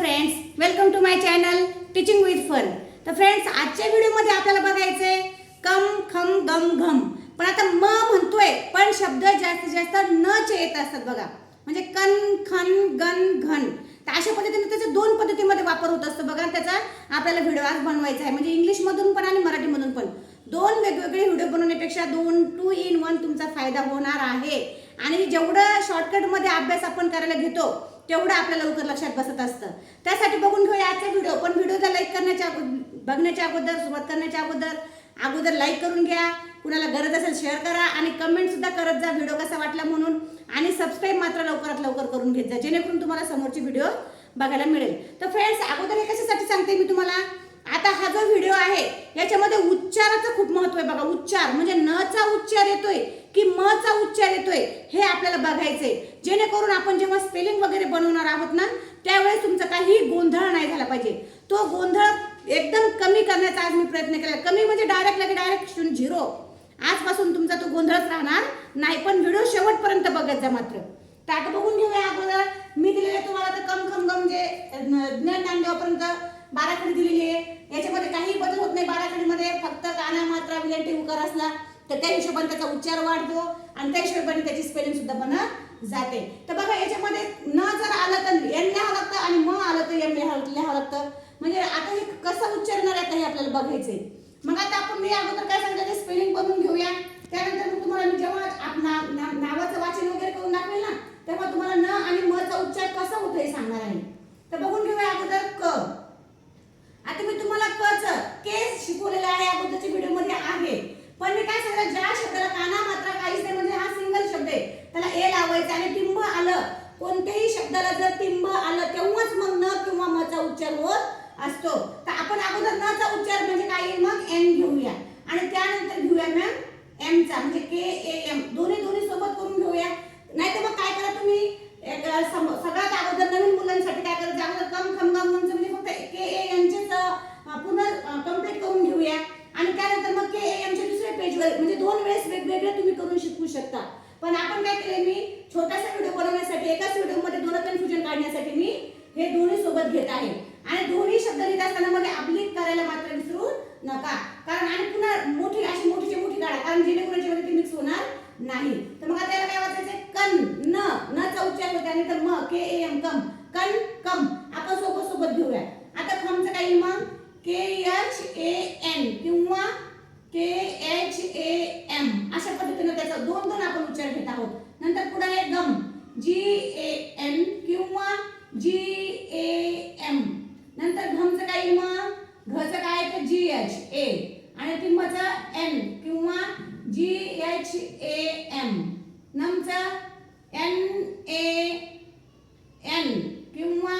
Friends welcome to my channel teaching with fun तर friends आजच्या व्हिडिओमध्ये आपल्याला बघायचं आहे कम खम गम घम. पण आता म म्हणतोय पण शब्द जास्तीत जास्त न चे येत असतात बघा. म्हणजे कन खन गन घन. तर अशा पद्धतीने त्याचे दोन पद्धतीमध्ये वापर होत असतो बघा. त्याचा आपल्याला व्हिडिओ आज बनवायचा आहे. म्हणजे इंग्लिशमधून पण आणि मराठीमधून पण. दोन वेगवेगळे व्हिडिओ बनवण्यापेक्षा दोन टू इन वन तुमचा फायदा होणार आहे. आणि जेवढं शॉर्टकटमध्ये अभ्यास आपण करायला घेतो तेवढं आपल्याला लवकर लक्षात बसत असतं. त्यासाठी बघून घेऊया आजचा व्हिडिओ. पण व्हिडिओचा लाईक करण्याच्या बघण्याच्या अगोदर सुरुवात करण्याच्या अगोदर अगोदर लाईक करून घ्या. कुणाला गरज असेल शेअर करा आणि कमेंट सुद्धा करत जा व्हिडिओ कसा वाटला म्हणून. आणि सबस्क्राईब मात्र लवकरात लवकर करून घेत जा जेणेकरून तुम्हाला समोरची व्हिडिओ बघायला मिळेल. तर फ्रेंड्स अगोदर हे कशासाठी सांगते मी तुम्हाला? आता हा जो व्हिडिओ आहे याच्यामध्ये उच्चाराचं खूप महत्त्व आहे बघा. उच्चार म्हणजे न चा उच्चार येतोय की म चा उच्चार येतोय हे आपल्याला बघायचंय. जेणेकरून आपण जेव्हा स्पेलिंग वगैरे बनवणार आहोत ना त्यावेळेस तुमचा काही गोंधळ नाही झाला पाहिजे. तो गोंधळ एकदम कमी करण्याचा आज मी प्रयत्न केला. कमी म्हणजे डायरेक्ट लगे डायरेक्ट शून्य झिरो. आजपासून तुमचा तो गोंधळच राहणार नाही पण व्हिडिओ शेवटपर्यंत बघत जा मात्र. ताट बघून घेऊया अगोदर. मी दिलेले तुम्हाला तर कम कम कम जे ज्ञान ज्ञानदेवापर्यंत बाराखडी दिलेली आहे. याच्यामध्ये काही बदल होत नाही बाराखडीमध्ये. फक्त काना मात्रा विलंटी उकार असला तर त्या हिशोबाने त्याचा उच्चार वाढतो आणि त्या हिशोबाने त्याची स्पेलिंग सुद्धा बनत जाते. तर बघा याच्यामध्ये न जर आलं तर एन लिहावं लागतं आणि म आलं तर एम लिहावं लागतं. म्हणजे आता हे कसं उच्चारणार आहे आता हे आपल्याला बघायचंय. मग आता आपण मी अगोदर काय सांगितलं ते स्पेलिंग बनवून घेऊया. त्यानंतर मग तुम्हाला मी जेव्हा नावाचं वाचन वगैरे करून दाखवेल ना तेव्हा तुम्हाला न आणि म चा उच्चार कसा होतो हे सांगणार आहे. तर बघून घेऊया अगोदर क. आता मी तुम्हाला कच केस शिकवलेला आहे अगोदरच्या व्हिडिओमध्ये आहे. पण मी काय सांगितलं ज्या शब्दाला काना मात्रा काहीच नाही म्हणजे हा सिंगल शब्द आहे. त्याला ए लावायचा आणि टिंब आलं. कोणत्याही शब्दाला जर टिंब आलं तेव्हाच मग न किंवा मचा उच्चार होत असतो. तर आपण अगोदर न चा उच्चार म्हणजे काय? येईल मग एन घेऊया. आणि त्यानंतर घेऊया मॅम एम चा म्हणजे के ए एम. दोन्ही दोन्ही सोबत करून घेऊया. नाही तर मग काय करा तुम्ही? एक सगळ्यात अगोदर नवीन मुलांसाठी काय करायचं? अगोदर कम खम गम गमचं म्हणजे फक्त के ए यांचेच पुन्हा कंप्लीट करून घेऊया. आणि त्यानंतर मग के ए एमच्या दुसऱ्या पेजवर म्हणजे दोन वेळेस वेगवेगळे तुम्ही करून शिकू शकता. पण आपण काय केले मी? छोटे व्हिडिओ बनवण्यासाठी एकाच व्हिडिओमध्ये दोन कन्फ्युजन काढण्यासाठी मी हे दोन्ही सोबत घेत आहे आणि दोन्ही शब्द लिहित असताना मध्ये अब्लिक करायला मात्र विसरू नका कारण आणि पुन्हा मोठी अशी मोठीची मोठी काढा कारण जेणेकरून याच्यामध्ये ती मिक्स होणार नाही तर मग आता याला काय वाचायचं कन न न चा उच्चार होता आणि तर म के ए एम कम कन कम आपण सोबत सोबत घेऊया आता खमचं काय येईल मग के एच ए एन किंवा के एच ए एम अशा पद्धतीने त्याचा दोन दोन आपण उच्चार घेत आहोत नंतर पुढे आहे गम जी ए एन किंवा जी ए एम नंतर घमचं काय येईल मग घचं काय तर जी एच ए आणि टिंबाचं एन किंवा जी एच ए एम नमचं एन ए एन किंवा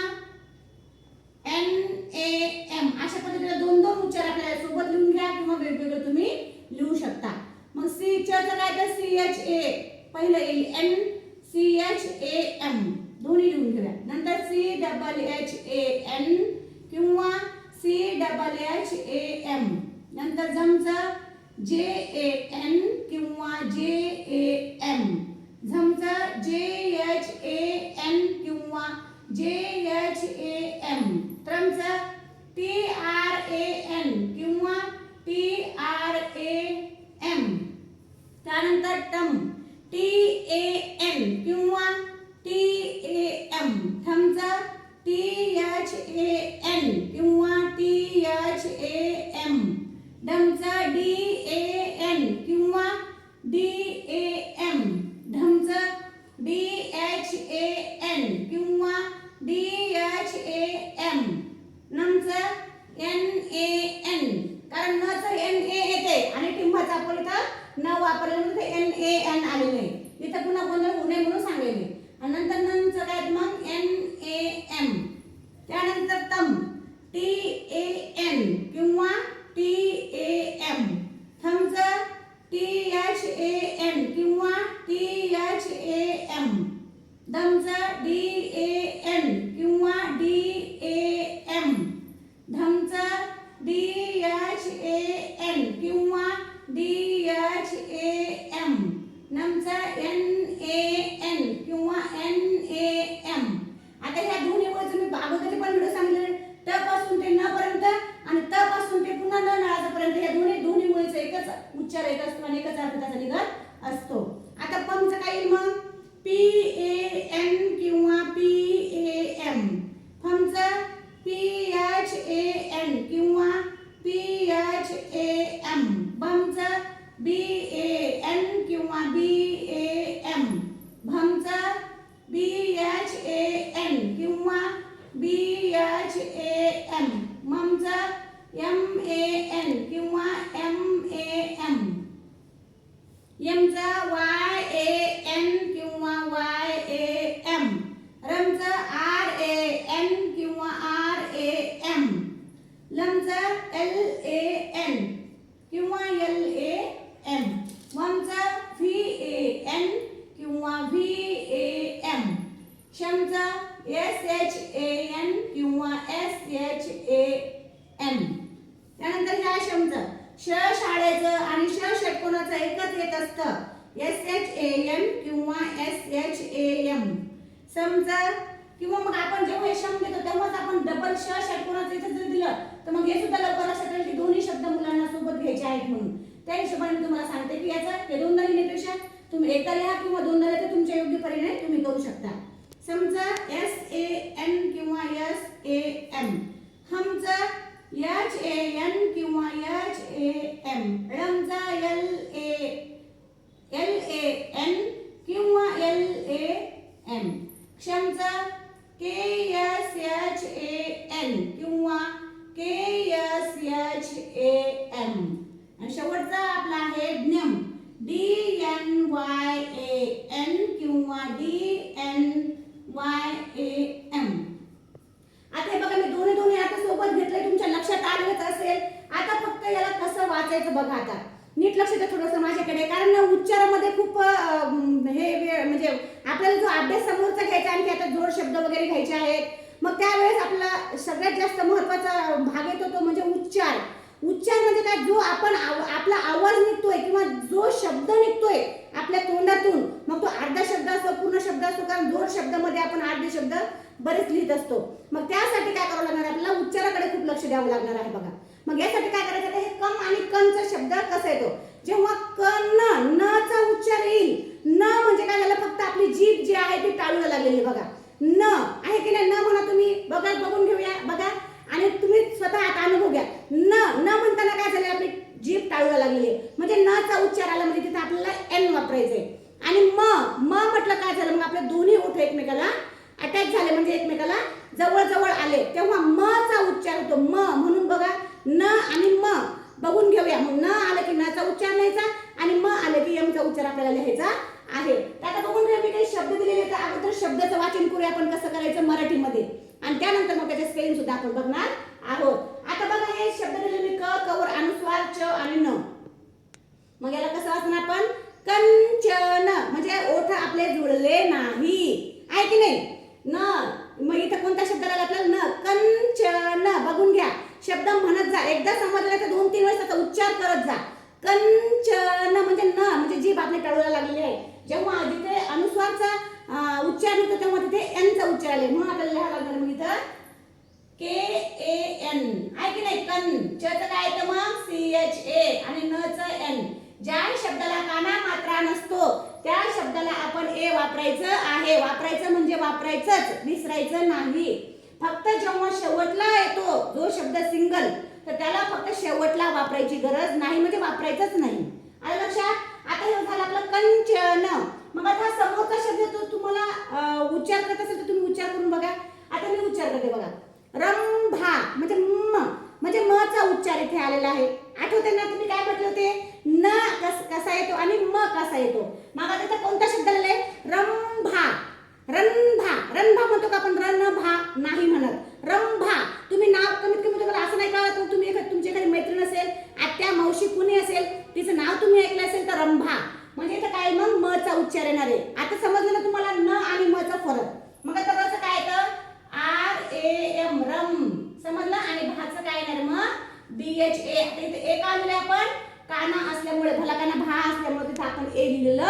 एन ए एम अशा पद्धतीने दोन दोन उच्चार आपल्याला सोबत लिहून घ्या किंवा वेगवेगळे तुम्ही लिहू शकता. मग सी च काय तर सी एच ए पहिलं येईल N C H A M दोन्ही लिहून घेऊया. नंतर C double H A N किंवा C double H A M नंतर जमचं जे ए एन किंवा जे ए एम झमचं जे एच ए एन किंवा जे एच ए एम त्रमचं टी आर ए एन किंवा टी आर ए एम त्यानंतर टम. टी ए एल किंवा टी ए एम थमचं टी एच ए एन किंवा टी एच ए एम डमचं डी ए एन किंवा डी ए एम ढमचं डी एच ए एन किंवा डी एच ए एम नमचं एन ए एन कारण नचं एन ए येते. आणि टिंबाचं आपण इथं न वापरल्यामुळे एन एम नमचा एन ए एन किंवा एन ए एम आता ह्या दोन्ही वर्ड तुम्ही अगोदर पण व्हिडिओ सांगितलं. त पासून ते न पर्यंत आणि त पासून ते पुन्हा न नाळापर्यंत ह्या दोन्ही दोन्ही मुळेचा एकच उच्चार एकच म्हणून त्या हिशोबाने मी तुम्हाला सांगते की याचं हे दोनदा लिहिण्यापेक्षा तुम्ही एकदा लिहा किंवा दोनदा लिहा तर तुमच्या योग्य परिणाम तुम्ही करू शकता. समजा एस ए एन किंवा एस ए एम. हमचा एच ए एन किंवा H A M. रमचा L A L A N किंवा L A M. क्षमचा K S H A N किंवा K S H A M आणि शेवटचा आपला आहे ज्ञम D N Y A N किंवा D N Y A M आता हे बघा मी दोन्ही दोन्ही आता सोबत घेतलंय तुमच्या लक्षात आलेच असेल आता फक्त याला कसं वाचायचं बघा आता नीट लक्ष द्या थोडंसं माझ्याकडे कारण ना उच्चारामध्ये खूप अं, हे वेळ म्हणजे आपल्याला जो अभ्यास समोरचा घ्यायचा आणखी आता जोड शब्द वगैरे घ्यायचे आहेत मग त्यावेळेस आपला सगळ्यात जास्त महत्त्वाचा भाग येतो तो म्हणजे उच्चार उच्चार म्हणजे काय जो आपण आव- आपला आवाज निघतोय किंवा जो शब्द निघतोय आपल्या तोंडातून मग तो अर्धा शब्द असतो पूर्ण शब्द असतो कारण दोन शब्दामध्ये आपण अर्धे शब्द बरेच लिहित असतो. मग त्यासाठी काय करावं लागणार आपल्याला उच्चाराकडे खूप लक्ष द्यावं लागणार आहे बघा. मग यासाठी काय करायचं हे कम आणि कनचा शब्द कसा येतो? जेव्हा कन न न चा उच्चार येईल न म्हणजे काय झालं? फक्त आपली जीभ जी आहे ती टाळूला लागलेली बघा. न आहे की नाही? न म्हणा तुम्ही. बघा बघून घेऊया. बघा. आणि तुम्ही स्वतः आता अनुभव घ्या. न न म्हणताना काय झालं आपली जीभ टाळूया लागली आहे. म्हणजे न चा उच्चार आला म्हणजे तिथं आपल्याला एन वापरायचंय. आणि म म म्हटलं काय झालं मग आपले दोन्ही ओठ एकमेकाला अटॅच झाले म्हणजे एकमेकाला जवळ जवळ आले. तेव्हा म चा उच्चार होतो. म म्हणून बघा न आणि म. बघून घेऊया. मग न आलं की न चा उच्चार लिहायचा आणि म आलं की यमचा उच्चार आपल्याला लिहायचा आहे. आता बघून घ्या मी काही शब्द दिलेले तर अगोदर शब्दाचं वाचन करूया आपण कसं करायचं मराठीमध्ये. आणि त्यानंतर मग त्याचे स्पेलिंग सुद्धा आपण बघणार आहोत. आता बघा हे शब्द दिलेले क कवर अनुस्वार च आणि न. मग याला कसं वाचणार आपण? कंचन. म्हणजे ओठ आपले जुळले नाही. आहे की नाही? न. मग इथं कोणता शब्द आला आपल्याला? न. कंचन. बघून घ्या. शब्द म्हणत जा. एकदा समजला तर दोन तीन वेळेस त्याचा उच्चार करत जा. कंचन म्हणजे न म्हणजे जीभ आपल्या टळूला लागलेली आहे. जेव्हा जिथे अनुस्वारचा उच्चार होतं तेव्हा तिथे एनचा उच्चार आले म्हणून आपल्याला लिहावं लागणार मग इथं. के ए एन आहे की नाही? कन. च काय येतं मग? सी एच ए आणि न च एन ज्या शब्दाला काना मात्रा नसतो त्या शब्दाला आपण ए वापरायचं आहे. वापरायचं म्हणजे वापरायचंच विसरायचं नाही. फक्त जेव्हा शेवटला येतो जो शब्द सिंगल तर त्याला फक्त शेवटला वापरायची गरज नाही. म्हणजे वापरायचंच नाही. आलं लक्षात? आता हे झालं आपलं कंचन मग आता समोरचा शब्द तो तुम्हाला उच्चार करत असेल तर तुम्ही उच्चार करून बघा. आता मी उच्चार करते बघा. रंभा म्हणजे म म्हणजे म चा उच्चार इथे आलेला आहे. आठवते ना तुम्ही काय म्हटले होते? न कस कसा येतो आणि म कसा येतो? मग आता कोणता शब्द आलेला आहे? रंभा. रंभा. रंभा म्हणतो का आपण? रणभा नाही म्हणत. रंभा. तुम्ही नाव कमीत कमी तुम्हाला असं नाही कळत. मग तुम्ही एखाद तुमची एखादी मैत्रीण असेल आत्या मावशी कुणी असेल तिचं नाव तुम्ही ऐकलं असेल तर रंभा. म्हणजे इथं काय मग म चा उच्चार येणार आहे. आता समजलं ना तुम्हाला न आणि म चा फरक. मग आता कसं काय येतं? आर ए एम रम. समजलं? आणि भाचं काय येणार मग? B H A. आता इथे ए का आलेलं आहे आपण? काना असल्यामुळे भला काना भा असल्यामुळे तिथं आपण ए लिहिलेलं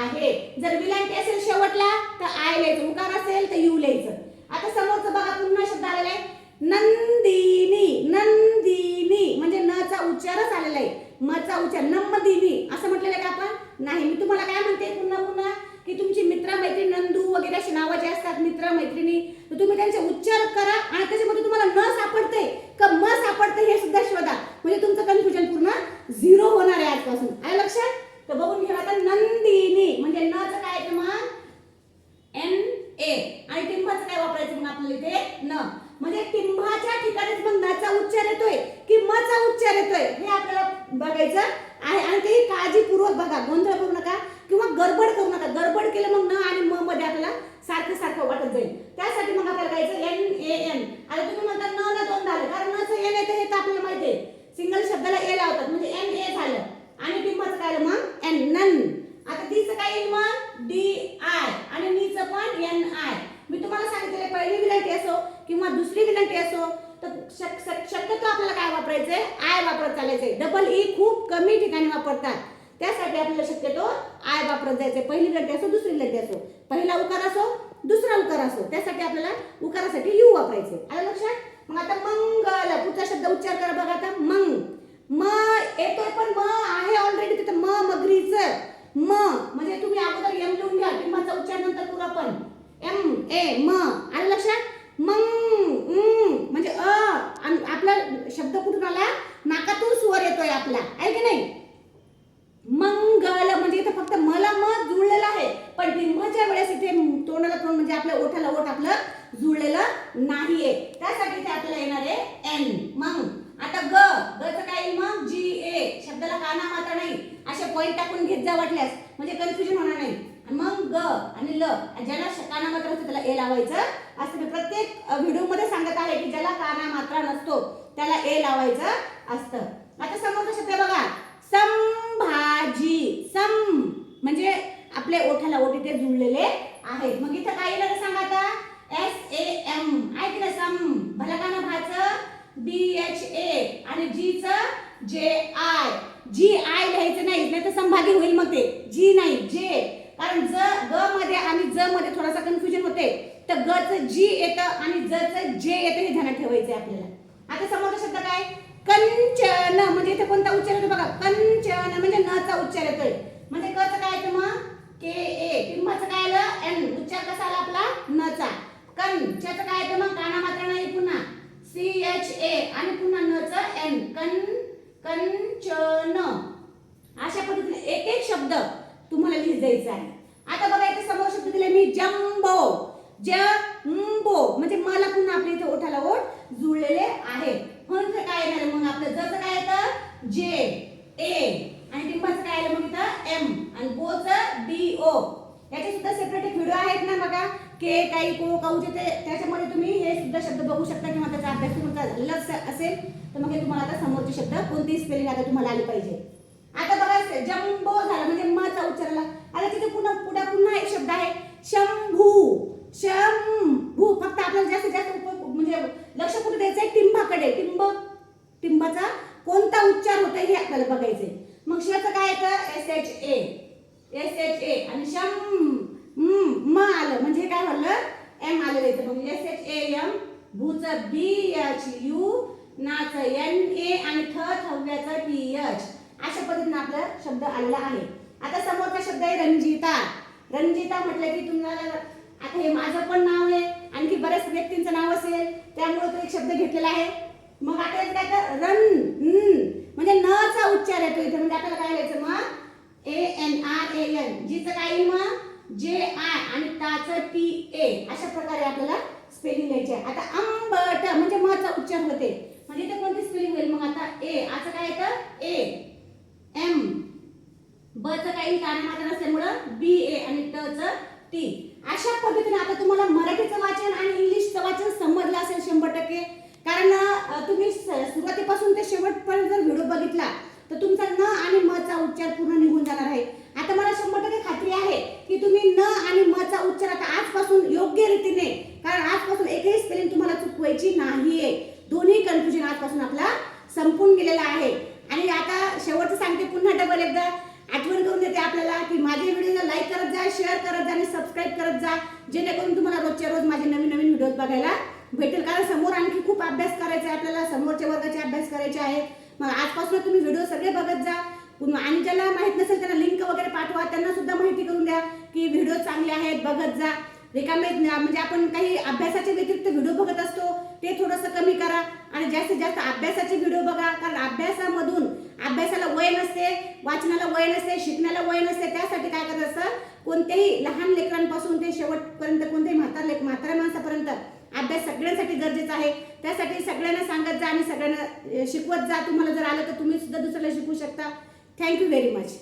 आहे. जर विलांटी असेल शेवटला तर आय लिहायचं. उकार असेल तर यू लिहायचं. आता समोरचं बघा पुन्हा शब्द आलेला आहे. नंदिनी नंदिनी. म्हणजे न चा उच्चारच आलेला आहे. म चा उच्चार नम्मदिनी असं म्हटलेलं आहे का आपण? नाही मी तुम्हाला काय म्हणते पुन्हा पुन्हा की तुमची मित्रमैत्री नंदू वगैरे अशी नावं जे असतात मित्र मैत्रिणी तर तुम्ही त्यांचे उच्चार करा आणि ते तुम्हाला न सापडते का म सापडते हे सुद्धा शोधा म्हणजे तुमचं कन्फ्युजन पूर्ण झिरो होणार आहे आजपासून आहे लक्षात तर बघून घ्या आता नंदिनी म्हणजे न चं काय येतं मग एन ए आणि टिंबाचं काय वापरायचं मग आपल्याला इथे न म्हणजे टिंबाच्या ठिकाणीच मग नाचा उच्चार येतोय की मचा उच्चार येतोय हे आपल्याला बघायचं आहे आणि ते काळजीपूर्वक बघा गोंधळ करू नका किंवा गडबड करू नका गडबड केलं मग न आणि म मध्ये आपल्याला सारखं सारखं वाटत जाईल त्यासाठी मग आपल्याला करायचं एन ए एन आता तुम्ही म्हणता न ना दोन झालं कारण नचं एन येतं हे तर आपल्याला माहिती आहे सिंगल शब्दाला ए लावतात म्हणजे एन ए झालं आणि टिंबाचं काय आलं मग एन नन आता डीचं काय येईल मग डी आय आणि नीचं पण एन आय मी तुम्हाला सांगितलेलं पहिली विलंटी असो किंवा दुसरी विलंटी असो तर शक- शक- शक्यतो आपल्याला काय वापरायचंय आय वापरत चालायचंय डबल ई खूप कमी ठिकाणी वापरतात त्यासाठी आपल्याला शक्यतो आय वापरत जायचंय पहिली विलंटी असो दुसरी विलंटी असो पहिला उकार असो दुसरा उकार असो त्यासाठी आपल्याला उकारासाठी यू वापरायचे आलं लक्षात? मग आता मंगल पुढचा शब्द उच्चार करा बघा आता. मंग म येतोय पण म आहे ऑलरेडी तिथं. म मगरीचं म. म्हणजे तुम्ही अगोदर एम लिहून घ्या. किंवा उच्चार नंतर पुरा पण एम ए म आलं लक्षात मंग उं, म्हणजे अ आणि आपला शब्द कुठून आला नाकातून स्वर येतोय आपला आहे की नाही मंगल म्हणजे इथं फक्त मला म जुळलेलं आहे पण टिंबाच्या वेळेस इथे तोंडाला तोंड म्हणजे आपल्या ओठाला ओठ आपलं जुळलेलं नाहीये. त्यासाठी ते आपल्याला येणार आहे एन मग आता ग ग काय येईल मग? जी ए शब्दाला काना मात्र नाही. असे पॉईंट टाकून घेत जा वाटल्यास. म्हणजे कन्फ्युजन होणार नाही. मग ग आणि ल ज्याला काना मात्र असतो त्याला ए लावायचं. असं मी प्रत्येक व्हिडिओमध्ये सांगत आहे की ज्याला काना मात्रा नसतो त्याला ए लावायचं असतं. आता समोरचा शब्द बघा. संभाजी. सम म्हणजे आपल्या ओठाला ओठ इथे जुळलेले आहेत. मग इथं काय येणार सांगा आता एस ए एम ऐक ना सम भला का ना भाचं बी एच ए आणि जी च जे आय जी आय लिहायचं नाही नाही तर संभागी होईल मग ते जी नाही जे कारण ज ग मध्ये आणि ज मध्ये थोडासा कन्फ्युजन होते तर ग च जी येतं आणि ज च जे येतं हे ध्यानात ठेवायचं आहे आपल्याला आता समोरचा शब्द काय कंचन म्हणजे इथे कोणता उच्चार येतो बघा कंचन म्हणजे न चा उच्चार येतोय म्हणजे क च काय येतं मग के ए टिंबाचं काय आलं एन उच्चार कसा आला आपला न चा कन च्याचं काय येतं मग काना मात्र नाही पुन्हा सी एच ए आणि पुन्हा न च एन कन कंचन अशा पद्धतीने एक एक शब्द तुम्हाला लिहित जायचा आहे आता बघा इथे समोर शब्द दिले मी जम्बो जम्बो म्हणजे मला पुन्हा आपल्या इथे ओठाला ओठ जुळलेले आहे म्हणून ते काय येणार आहे मग आपलं जर काय येतं जे ए आणि टिंबाचं काय आलं मग इथं एम आणि बोचं डी ओ याचे सुद्धा सेपरेट एक व्हिडिओ आहेत ना बघा के काही को काऊचे ते त्याच्यामध्ये तुम्ही हे सुद्धा शब्द बघू शकता किंवा त्याचा अभ्यास तुमचा लक्ष असेल तर मग हे तुम्हाला आता समोरचे शब्द कोणती स्पेलिंग आता तुम्हाला आली पाहिजे. आता बघा जम्बो झाला म्हणजे मचा उच्चारला. आता तिथे पुन्हा पुढे पुन्हा एक शब्द आहे शंभू. शंभू. फक्त आपल्याला जास्तीत जास्त म्हणजे लक्ष कुठे द्यायचं आहे टिंबाकडे. टिंब टिंबाचा कोणता उच्चार होतोय हे आपल्याला बघायचंय. मग शिवाचं काय येतं? S H A S H A आणि शम म म आलं म्हणजे काय झालं एम आलेलं येतं मग एस एच ए एम भूचं बी एच यू नाच एन ए आणि थ थव्याचं टी एच. अशा पद्धतीने आपला शब्द आलेला आहे. आता समोरचा शब्द आहे रंजिता. रंजिता म्हटलं की तुम्हाला आता हे माझं पण नाव आहे. आणखी बऱ्याच व्यक्तींचं नाव असेल. त्यामुळे तो एक शब्द घेतलेला आहे. मग आता काय तर रन म्हणजे न चा उच्चार येतो इथे. म्हणजे आपल्याला काय लिहायचं मग? A N R A N. जीचं काय मग? जे आय आणि टाचं टी ए. अशा प्रकारे आपल्याला स्पेलिंग लिहायचे आहे. आता आंबट म्हणजे मचा उच्चार होते. म्हणजे इथे कोणती स्पेलिंग होईल? मग आता ए असं काय येतं? ए. एम. ब चं काही कारण मात्र नसल्यामुळं बी ए आणि ट च टी अशा पद्धतीने आता तुम्हाला मराठीचं वाचन आणि इंग्लिशचं वाचन समजलं असेल शंभर टक्के. कारण तुम्ही सुरुवातीपासून ते शेवटपर्यंत जर व्हिडिओ बघितला तर तुमचा न आणि म चा उच्चार पूर्ण निघून जाणार आहे. आता मला शंभर टक्के खात्री आहे की तुम्ही न आणि म चा उच्चार आता आजपासून योग्य रीतीने कारण आजपासून एकही स्पेलिंग तुम्हाला चुकवायची नाहीये. दोन्ही कन्फ्युजन आजपासून आपला संपून गेलेला आहे. आणि आता शेवटचं सांगते पुन्हा डबल एकदा आठवण करून देते आपल्याला की माझे व्हिडिओला लाईक करत जा शेअर करत जा आणि सबस्क्राईब करत जा. जेणेकरून तुम्हाला रोजच्या रोज माझे नवीन नवीन व्हिडिओज बघायला भेटेल. कारण समोर आणखी खूप अभ्यास करायचा आहे आपल्याला समोरच्या वर्गाचे अभ्यास करायचे आहेत. मग आजपासून तुम्ही व्हिडिओ सगळे बघत जा. आणि ज्याला माहीत नसेल त्यांना लिंक वगैरे पाठवा त्यांना सुद्धा माहिती करून द्या की व्हिडिओ चांगले आहेत बघत जा. रिकामे म्हणजे आपण काही अभ्यासाच्या व्यतिरिक्त व्हिडिओ बघत असतो ते थोडंसं कमी करा. आणि जास्तीत जास्त अभ्यासाचे व्हिडिओ बघा कारण अभ्यासामधून अभ्यासाला वय नसते वाचनाला वय नसते शिकण्याला वय नसते त्यासाठी काय करत असतं? कोणत्याही लहान लेकरांपासून ते शेवटपर्यंत कोणत्याही म्हातार लेख म्हाताऱ्या माणसापर्यंत अभ्यास सगळ्यांसाठी गरजेचा आहे. त्यासाठी सगळ्यांना सांगत जा आणि सगळ्यांना शिकवत जा. तुम्हाला जर आलं तर तुम्ही सुद्धा दुसऱ्याला शिकवू शकता. Thank you very much